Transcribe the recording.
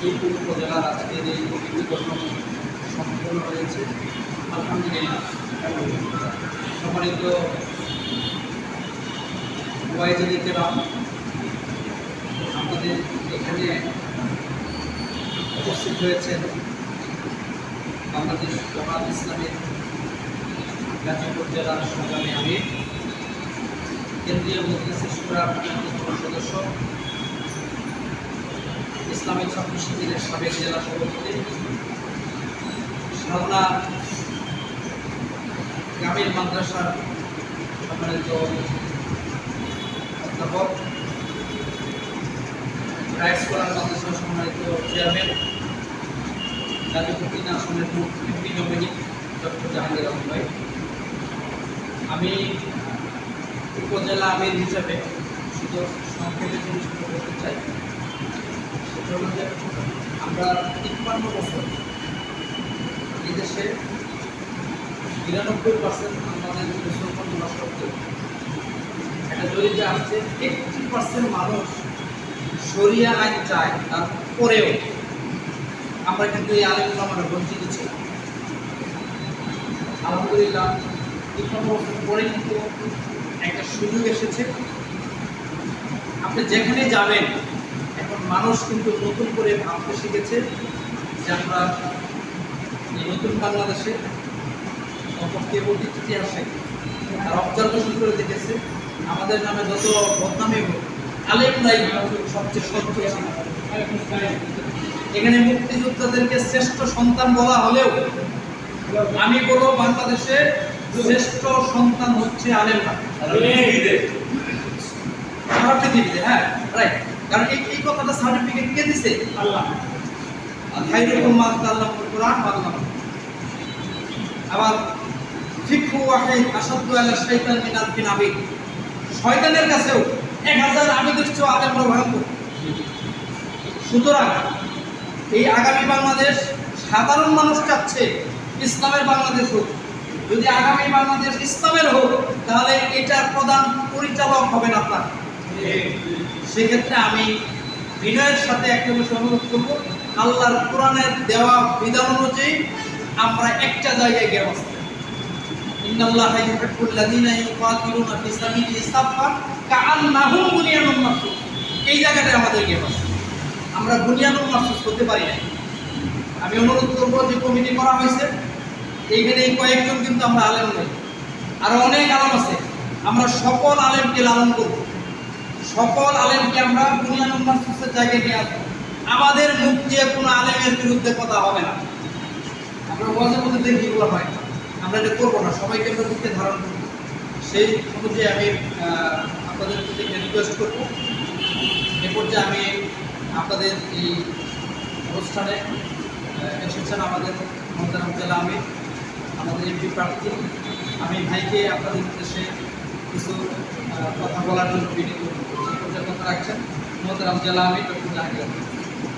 এই উপজেলার আজকের এই গঠন সম্পন্ন হয়েছে, আলহামদুলিল্লাহ। সম্মানিত ওয়াইজেদিকেরাম আমাদের এখানে উপস্থিত হয়েছেন বাংলাদেশ জামাত ইসলামের গাজীপুর জেলার সংগ্রামী আমি কেন্দ্রীয় সুরার অন্যতম সদস্য ইসলামী ছাত্র শিবিরের সাবেক জেলা সভাপতি। শালনা গ্রামীণ মাদ্রাসার সম্মানিত অধ্যাপক রাইট স্কলার মাদ্রাসার সম্মানিত চেয়ারম্যান গাজীপুর আসনের MP nominee doctor Jahangir Alam ভাই। আমি উপজেলা আমির হিসাবে শুধু সংক্ষেপে জিনিস বলতে চাই। সেটা আমরা তিপ্পান্ন বছর এই দেশে নিরানব্বই পার্সেন্ট আমাদের মুসলমান সত্ত্বেও একটা দরিদ্র আসছে এইটটি পার্সেন্ট মানুষ সরিয়া আইন চায়, তারপরেও আমরা কিন্তু এই আলোচনা আমরা বঞ্চিত ছিলাম। আলহামদুলিল্লাহ বছর পরে কিন্তু একটা সুযোগ এসেছে। আপনি যেখানে যাবেন মানুষ কিন্তু নতুন করে ভাবতে শিখেছে যে আমরা নতুন বাংলাদেশে অতীত ইতিহাসে আর অবজারভেশন করে দেখেছে। আমাদের নামে যত বদনামী হোক আলেমরাই সবচেয়ে সত্য এখানে মুক্তিযোদ্ধাদেরকে শ্রেষ্ঠ সন্তান বলা হলেও আমি বলব বাংলাদেশে শ্রেষ্ঠ সন্তান হচ্ছে আলেমরা সারা পৃথিবীতে। হ্যাঁ রাইট কারণ এই কথাটা সার্টিফিকেট কে দিছে? আল্লাহ। আবার ফিকহু ওয়াহিদ আলা শাইতান মিন শয়তানের কাছেও ভয়ঙ্কর সুতরাং এই আগামী বাংলাদেশ সাধারণ মানুষ চাচ্ছে ইসলামের বাংলাদেশ হোক। যদি আগামী বাংলাদেশ ইসলামের হোক, তাহলে এটার প্রধান পরিচালক হবেন আপনার। সেক্ষেত্রে আমি বিনয়ের সাথে একটা বিষয় অনুরোধ করব। আল্লাহর কোরআনের দেওয়া বিধান অনুযায়ী আমরা একটা জায়গায় গিয়ে বসতে করতে পারি আমি অনুরোধ করব যে কমিটি করা হয়েছে। এইখানে কয়েকজন কিন্তু আমরা আলেম নই। আরও অনেক আলেম আছে। আমরা সকল আলেমকে লালন করব। সকল আলেমকে আমরা মারসুসের জায়গায় নিয়ে আসব। আমাদের মুখ দিয়ে কোনো আলেমের বিরুদ্ধে কথা হবে না। আমরা ওয়াজের মধ্যে দেখি এগুলো হয় আমরা এটা করব না। সবাইকে আমরা দিকে ধারণ করব সেই অনুযায়ী আমি আপনাদের প্রতি রিকোয়েস্ট করব। এ পর্যায়ে আমি আপনাদের এই অনুষ্ঠানে এসেছেন আমাদের মহতারাম জেলা আমি আমাদের এমপি প্রার্থী। আমি ভাইকে আপনাদের উদ্দেশ্যে কিছু কথা বলার জন্য বিনীত রাখছেন মহতারাম জেলা আমি ডক্টর জাহাঙ্গীর আলম।